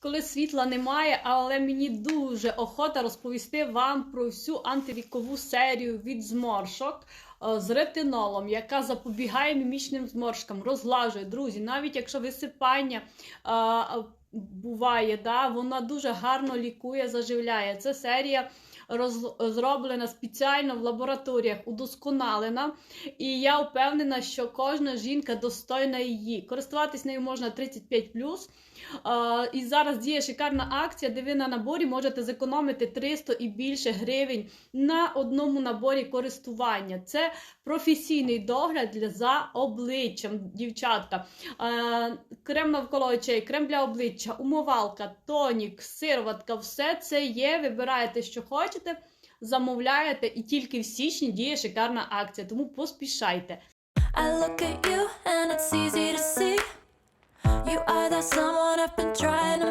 коли світла немає, але мені дуже охота розповісти вам про всю антивікову серію від зморшок е, з ретинолом, яка запобігає мімічним зморшкам, розглажує, друзі, навіть якщо висипання. е, Буває, да, вона дуже гарно лікує, заживляє. Це серія роз, зроблена спеціально в лабораторіях, удосконалена. І я впевнена, що кожна жінка достойна її. Користуватись нею можна 35 Е, І зараз діє шикарна акція, де ви на наборі можете зекономити 300 і більше гривень на одному наборі користування. Це професійний догляд за обличчям, дівчатка. Крем навколо очей, крем для обличчя, умивалка, тонік, сироватка, все це є. Вибираєте, що хочете, замовляєте, і тільки в січні діє шикарна акція. Тому поспішайте. You are that someone I've been trying to